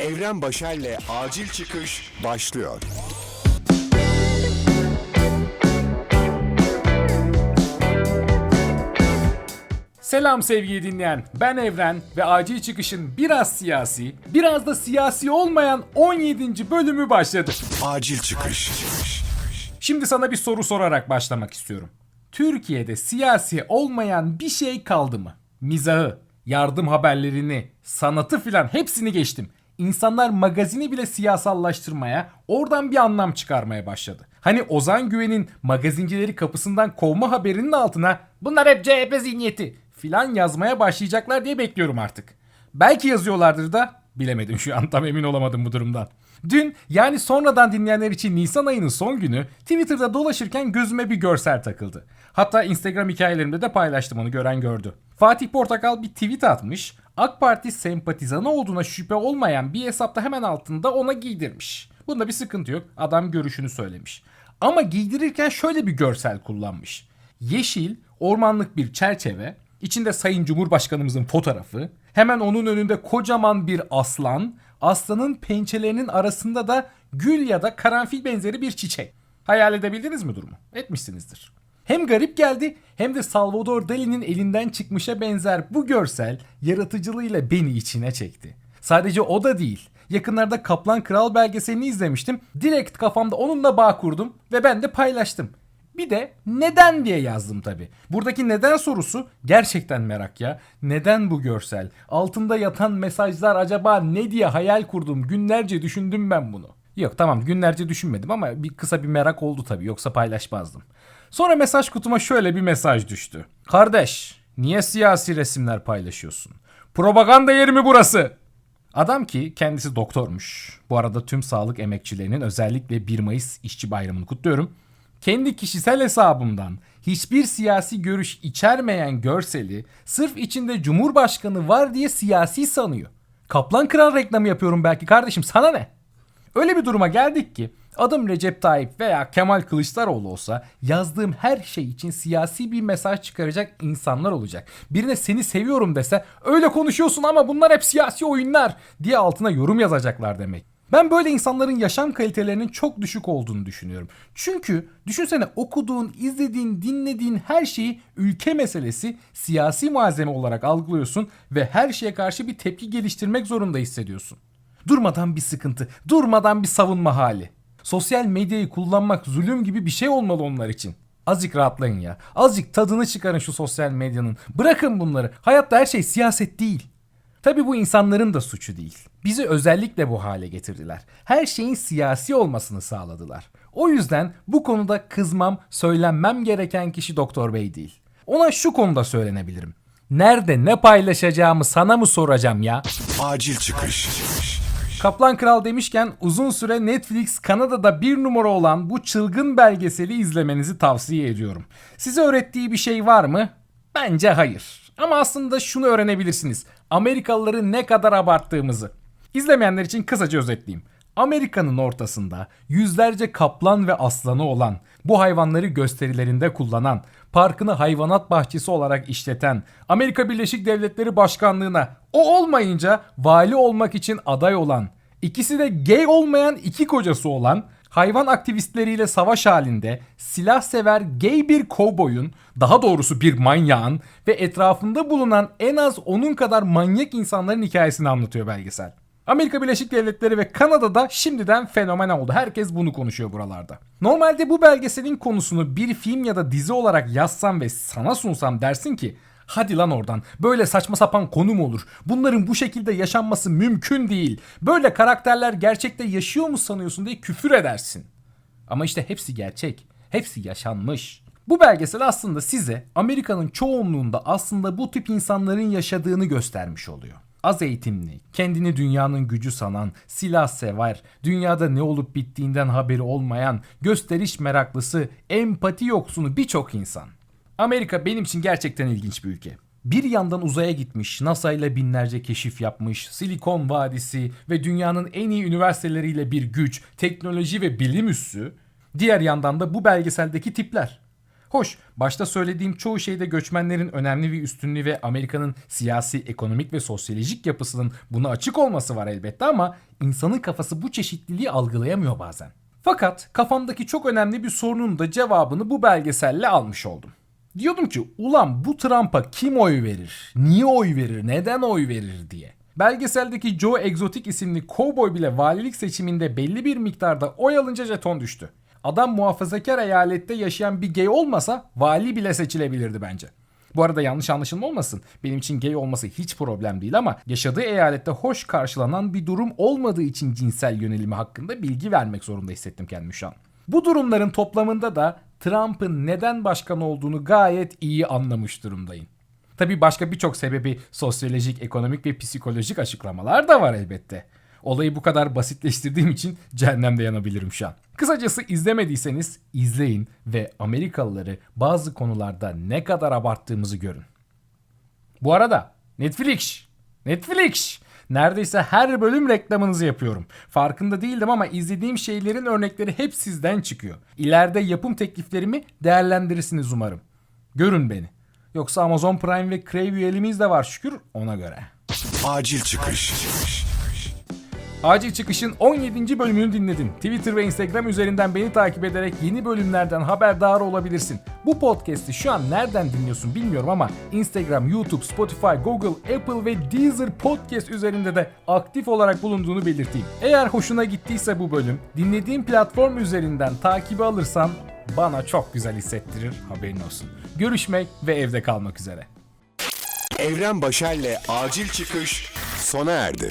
Evren Başer'le Acil Çıkış başlıyor. Selam sevgili dinleyen. Ben Evren ve acil çıkışın biraz siyasi, biraz da siyasi olmayan 17. bölümü başladı. Acil Çıkış. Şimdi sana bir soru sorarak başlamak istiyorum. Türkiye'de siyasi olmayan bir şey kaldı mı? Mizahı, yardım haberlerini, sanatı filan hepsini geçtim. İnsanlar magazini bile siyasallaştırmaya, oradan bir anlam çıkarmaya başladı. Hani Ozan Güven'in magazincileri kapısından kovma haberinin altına bunlar hep CHP zihniyeti filan yazmaya başlayacaklar diye bekliyorum artık. Belki yazıyorlardır da bilemedim şu an tam emin olamadım bu durumdan. Dün yani sonradan dinleyenler için Nisan ayının son günü Twitter'da dolaşırken gözüme bir görsel takıldı. Hatta Instagram hikayelerimde de paylaştım onu gören gördü. Fatih Portakal bir tweet atmış. AK Parti sempatizanı olduğuna şüphe olmayan bir hesapta hemen altında ona giydirmiş. Bunda bir sıkıntı yok. Adam görüşünü söylemiş. Ama giydirirken şöyle bir görsel kullanmış. Yeşil, ormanlık bir çerçeve, içinde Sayın Cumhurbaşkanımızın fotoğrafı, hemen onun önünde kocaman bir aslan, aslanın pençelerinin arasında da gül ya da karanfil benzeri bir çiçek. Hayal edebildiniz mi durumu? Etmişsinizdir. Hem garip geldi hem de Salvador Dali'nin elinden çıkmışa benzer bu görsel yaratıcılığıyla beni içine çekti. Sadece o da değil. Yakınlarda Kaplan Kral belgeselini izlemiştim. Direkt kafamda onunla bağ kurdum ve ben de paylaştım. Bir de neden diye yazdım tabi. Buradaki neden sorusu gerçekten merak ya. Neden bu görsel? Altında yatan mesajlar acaba ne diye hayal kurdum. Günlerce düşündüm ben bunu. Yok tamam günlerce düşünmedim ama bir kısa bir merak oldu tabi yoksa paylaşmazdım. Sonra mesaj kutuma şöyle bir mesaj düştü. Kardeş niye siyasi resimler paylaşıyorsun? Propaganda yeri mi burası? Adam ki kendisi doktormuş. Bu arada tüm sağlık emekçilerinin özellikle 1 Mayıs İşçi Bayramı'nı kutluyorum. Kendi kişisel hesabımdan hiçbir siyasi görüş içermeyen görseli sırf içinde Cumhurbaşkanı var diye siyasi sanıyor. Kaplan Kral reklamı yapıyorum belki kardeşim sana ne? Öyle bir duruma geldik ki adım Recep Tayyip veya Kemal Kılıçdaroğlu olsa yazdığım her şey için siyasi bir mesaj çıkaracak insanlar olacak. Birine seni seviyorum dese öyle konuşuyorsun ama bunlar hep siyasi oyunlar diye altına yorum yazacaklar demek. Ben böyle insanların yaşam kalitelerinin çok düşük olduğunu düşünüyorum. Çünkü düşünsene okuduğun, izlediğin, dinlediğin her şeyi ülke meselesi siyasi malzeme olarak algılıyorsun ve her şeye karşı bir tepki geliştirmek zorunda hissediyorsun. Durmadan bir sıkıntı, durmadan bir savunma hali. Sosyal medyayı kullanmak zulüm gibi bir şey olmalı onlar için. Azıcık rahatlayın ya. Azıcık tadını çıkarın şu sosyal medyanın. Bırakın bunları. Hayatta her şey siyaset değil. Tabi bu insanların da suçu değil. Bizi özellikle bu hale getirdiler. Her şeyin siyasi olmasını sağladılar. O yüzden bu konuda kızmam, söylenmem gereken kişi Doktor Bey değil. Ona şu konuda söylenebilirim. Nerede ne paylaşacağımı sana mı soracağım ya? Acil Çıkış. Kaplan Kral demişken uzun süre Netflix Kanada'da bir numara olan bu çılgın belgeseli izlemenizi tavsiye ediyorum. Size öğrettiği bir şey var mı? Bence hayır. Ama aslında şunu öğrenebilirsiniz. Amerikalıları ne kadar abarttığımızı. İzlemeyenler için kısaca özetleyeyim. Amerika'nın ortasında yüzlerce kaplan ve aslanı olan, bu hayvanları gösterilerinde kullanan, parkını hayvanat bahçesi olarak işleten, Amerika Birleşik Devletleri Başkanlığına o olmayınca vali olmak için aday olan, ikisi de gay olmayan iki kocası olan, hayvan aktivistleriyle savaş halinde silah sever gay bir kovboyun, daha doğrusu bir manyağın ve etrafında bulunan en az onun kadar manyak insanların hikayesini anlatıyor belgesel. Amerika Birleşik Devletleri ve Kanada'da şimdiden fenomen oldu. Herkes bunu konuşuyor buralarda. Normalde bu belgeselin konusunu bir film ya da dizi olarak yazsam ve sana sunsam dersin ki Hadi lan oradan. Böyle saçma sapan konu mu olur? Bunların bu şekilde yaşanması mümkün değil. Böyle karakterler gerçekte yaşıyor mu sanıyorsun diye küfür edersin. Ama işte hepsi gerçek. Hepsi yaşanmış. Bu belgesel aslında size Amerika'nın çoğunluğunda aslında bu tip insanların yaşadığını göstermiş oluyor. Az eğitimli, kendini dünyanın gücü sanan, silah sever, dünyada ne olup bittiğinden haberi olmayan, gösteriş meraklısı, empati yoksunu birçok insan. Amerika benim için gerçekten ilginç bir ülke. Bir yandan uzaya gitmiş, NASA ile binlerce keşif yapmış, Silikon Vadisi ve dünyanın en iyi üniversiteleriyle bir güç, teknoloji ve bilim üssü. Diğer yandan da bu belgeseldeki tipler. Hoş, başta söylediğim çoğu şeyde göçmenlerin önemli bir üstünlüğü ve Amerika'nın siyasi, ekonomik ve sosyolojik yapısının buna açık olması var elbette ama insanın kafası bu çeşitliliği algılayamıyor bazen. Fakat kafamdaki çok önemli bir sorunun da cevabını bu belgeselle almış oldum. Diyordum ki ulan bu Trump'a kim oy verir? Niye oy verir? Neden oy verir diye. Belgeseldeki Joe Exotic isimli kovboy bile valilik seçiminde belli bir miktarda oy alınca jeton düştü. Adam muhafazakar eyalette yaşayan bir gay olmasa vali bile seçilebilirdi bence. Bu arada yanlış anlaşılma olmasın. Benim için gay olması hiç problem değil ama yaşadığı eyalette hoş karşılanan bir durum olmadığı için cinsel yönelimi hakkında bilgi vermek zorunda hissettim kendimi şu an. Bu durumların toplamında da Trump'ın neden başkan olduğunu gayet iyi anlamış durumdayım. Tabii başka birçok sebebi sosyolojik, ekonomik ve psikolojik açıklamalar da var elbette. Olayı bu kadar basitleştirdiğim için cehennemde yanabilirim şu an. Kısacası izlemediyseniz izleyin ve Amerikalıları bazı konularda ne kadar abarttığımızı görün. Bu arada Netflix, Netflix. Neredeyse her bölüm reklamınızı yapıyorum. Farkında değildim ama izlediğim şeylerin örnekleri hep sizden çıkıyor. İleride yapım tekliflerimi değerlendirirsiniz umarım. Görün beni. Yoksa Amazon Prime ve Crave üyeliğimiz de var şükür ona göre. Acil çıkış. Acil Çıkış'ın 17. bölümünü dinledin. Twitter ve Instagram üzerinden beni takip ederek yeni bölümlerden haberdar olabilirsin. Bu podcast'i şu an nereden dinliyorsun bilmiyorum ama Instagram, YouTube, Spotify, Google, Apple ve Deezer podcast üzerinde de aktif olarak bulunduğunu belirteyim. Eğer hoşuna gittiyse bu bölüm, dinlediğin platform üzerinden takibi alırsan bana çok güzel hissettirir haberin olsun. Görüşmek ve evde kalmak üzere. Evren Başer'le acil çıkış sona erdi.